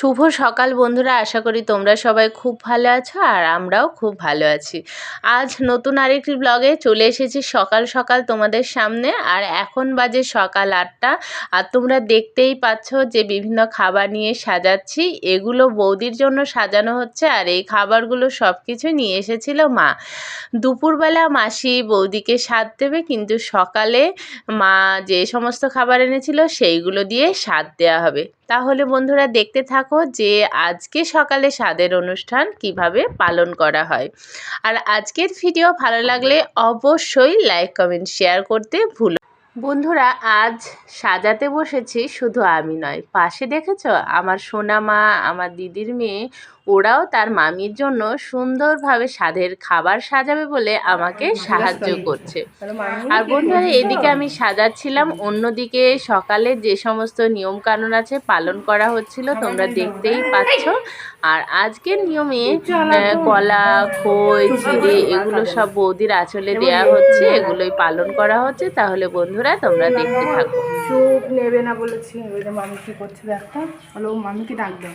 শুভ সকাল বন্ধুরা, আশা করি তোমরা সবাই খুব ভালো আছো আর আমরাও খুব ভালো আছি। আজ নতুন আরেকটি ব্লগে চলে এসেছি সকাল সকাল তোমাদের সামনে আর এখন বাজে সকাল আটটা আর তোমরা দেখতেই পাচ্ছ যে বিভিন্ন খাবার নিয়ে সাজাচ্ছি। এগুলো বৌদির জন্য সাজানো হচ্ছে আর এই খাবারগুলো সব কিছু নিয়ে এসেছিল মা। দুপুরবেলা মাসি বৌদিকে স্বাদ দেবে কিন্তু সকালে মা যে সমস্ত খাবার এনেছিল সেইগুলো দিয়ে স্বাদ দেওয়া হবে। তাহলে বন্ধুরা দেখতে থাকো যে আজকে সকালে স্বাদের অনুষ্ঠান কীভাবে পালন করা হয়। আর আজকের ভিডিও ভালো লাগলে অবশ্যই লাইক কমেন্ট শেয়ার করতে ভুল বন্ধুরা, আজ সাজাতে বসেছি শুধু আমি নয়। পাশে দেখেছ? আমার সোনা মা আমার দিদির মেয়ে ওরাও তার মামির জন্য সুন্দরভাবে স্বাদের খাবার সাজাবে বলে আমাকে সাহায্য করছে। আর বন্ধুরা এদিকে আমি সাজাচ্ছিলাম। অন্যদিকে সকালে যে সমস্ত নিয়ম কানুন আছে পালন করা হচ্ছিল তোমরা দেখতেই পাচ্ছ। আর আজকের নিয়মে কলা খই চিড়ে এগুলো সব বৌদির আঁচলে দেওয়া হচ্ছে এগুলোই পালন করা হচ্ছে। তাহলে বন্ধুরা তোমরা দেখতে থাকো। চুপ নেবে না বলেছি। মামি কি করছে দেখো? বলো মামিকে ডাক দাও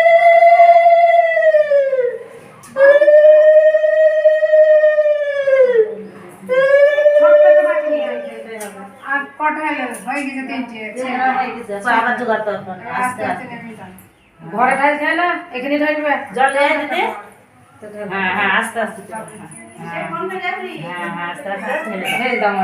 করতে হবে, আস্তে আস্তে ঘরে না এখানে ঢালবে জল দেয় দিতে? হ্যাঁ হ্যাঁ আস্তে আস্তে হ্যাঁ। হ্যাঁ হ্যাঁ আস্তে আস্তে ঢেলে দাও।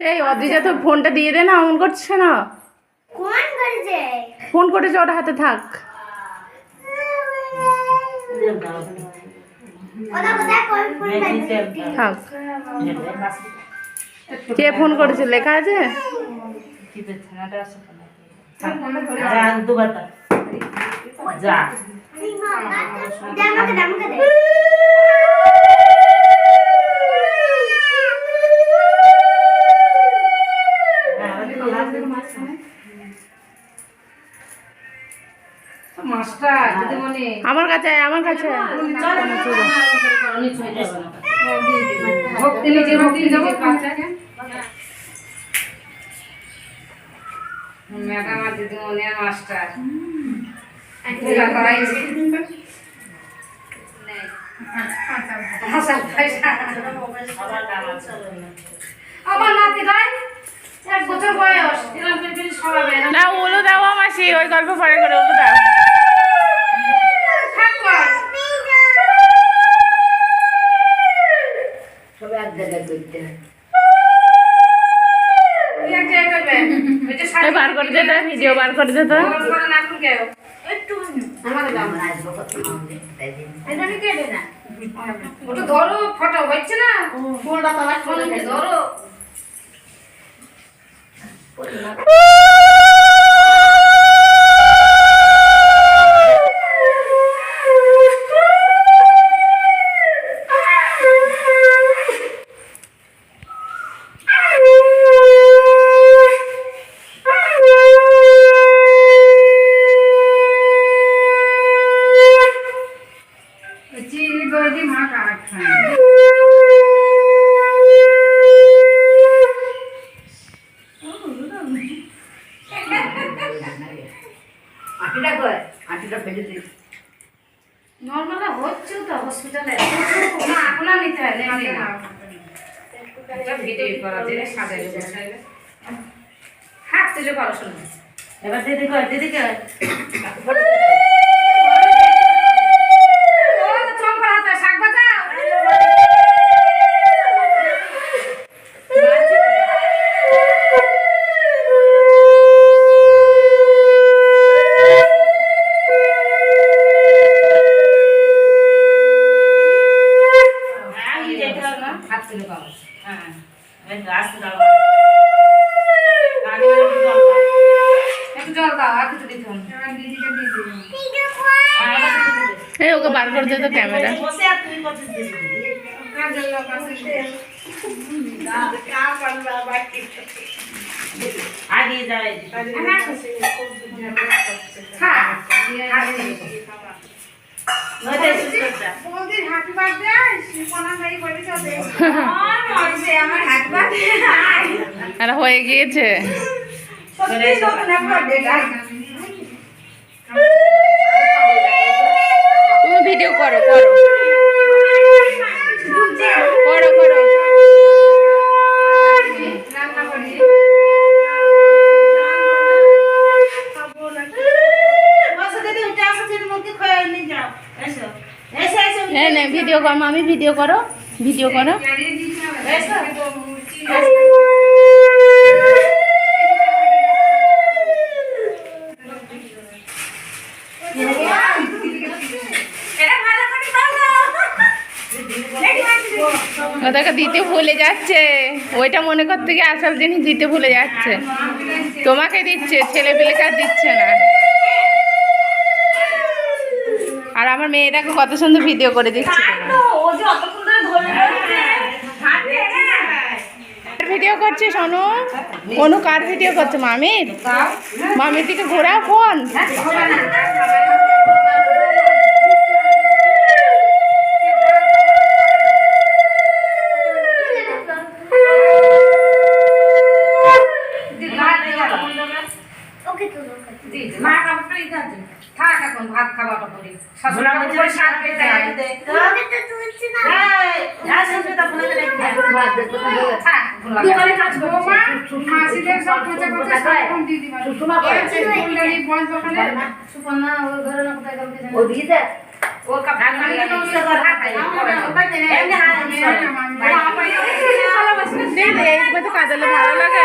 এই অদ্রিজা তো ফোনটা দিয়ে দে না অন করছে না। ফোন করেছে ওটা হাতে থাক। থাক। কে ফোন করেছে? লেখা আছে? যা, হ্যাঁ। আমার কাছে আমার কাছে আয়। নিচু হয়ে যাবে না। ম্যাডাম আর দিদিমণি আর মাস্টার। সবার দাম আছে। আমার নাতি ভাই এক বছর বয়স এরকম না ওলো দাও মাসি ওই গল্প পরে করে ওলো দাও। করতে। বার করে দে তো ভিডিও বার করে দে তো। ধরো ফটো হচ্ছে না? ফোনটা ধরো চিড়ি গদি মা কাঠ খায় আটিটা কয়? আটিটা ফেলে দিই। নর্মাল হচ্ছে তো হসপিটালে না এখন আর নিতে হয় নেই না একটা ভিডিও করা দিয়ে সাজাইলে বসাইলে তুলে করো শোনো এবার দিদি কয়, দিদি কয়? ওকে বার করে দে তো ক্যামেরা আর হয়ে গিয়েছে। ভিডিও করো করো। করো করো। এসে হ্যাঁ ভিডিও করো আমি ভিডিও করো ভিডিও করো দিছি না এসো। এটা ভালো করে বলো ওদেরকে দিতে ভুলে যাচ্ছে। ওইটা মনে করতে গিয়ে আসল জিনিস দিতে ভুলে যাচ্ছে। তোমাকে দিচ্ছে ছেলে পেলেকে আর দিচ্ছে না। আর আমার মেয়েটাকে কত সুন্দর ভিডিও করে দিচ্ছে ভিডিও করছিস অনু অনু কার ভিডিও করছে? মামির? মামির দিকে ঘোরাও ফোন। এখন ভাত খাওয়াটা করে শাক পেতে আয় থাক দোকানে কাজ করো মা মাসিদের সব খোঁজা খোঁজা সব কম দিদি মা সুষমা করে ফুলদানি বন্ধ দোকানে সুপর্ণা ওই ঘরে না কোথায় গেল ও দিতে ও কাপড় আমি তো নমস্কার কর হাত আই এমনি হাত ভালোবাসি দে দে এইবার তো কাজলে ভালো লাগে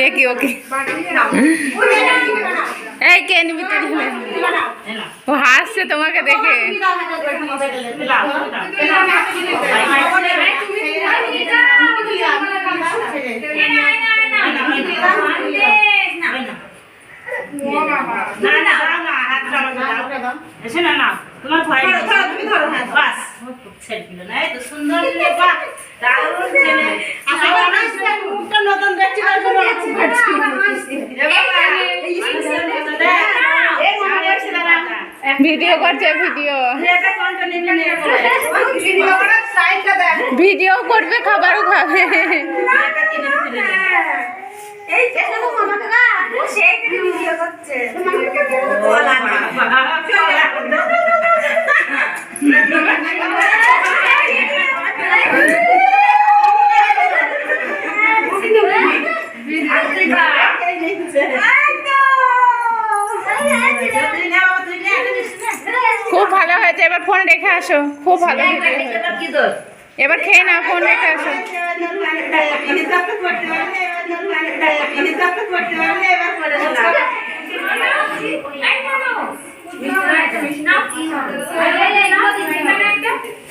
দেখি ওকে। এই কে নিবি। ও হাসছে তোমাকে দেখে দাও, দাও। না না দাও না হাত ধরো দাও এসে না নাও তোমার ভয় নেই। বাস ছেলে পিলে না এই তো সুন্দর বাহ দারুণ ছেলে নতুন দেখছি ভিডিও করছে ভিডিও নিবি নিয়ে ভিডিও করবে খাবারও খাবে কিনে কিনে এই যেখানে মামাকে না সেই ভিডিও করছে বলা খুব ভালো হয়েছে এবার ফোন রেখে আসো। খুব ভালো এবার খেয়ে নাও ফোন রেখে আসো।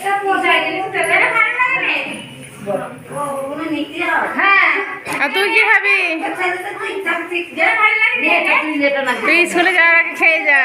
হ্যাঁ তুই কি খাবি? তুই স্কুলে যাওয়ার আগে খেয়ে যা।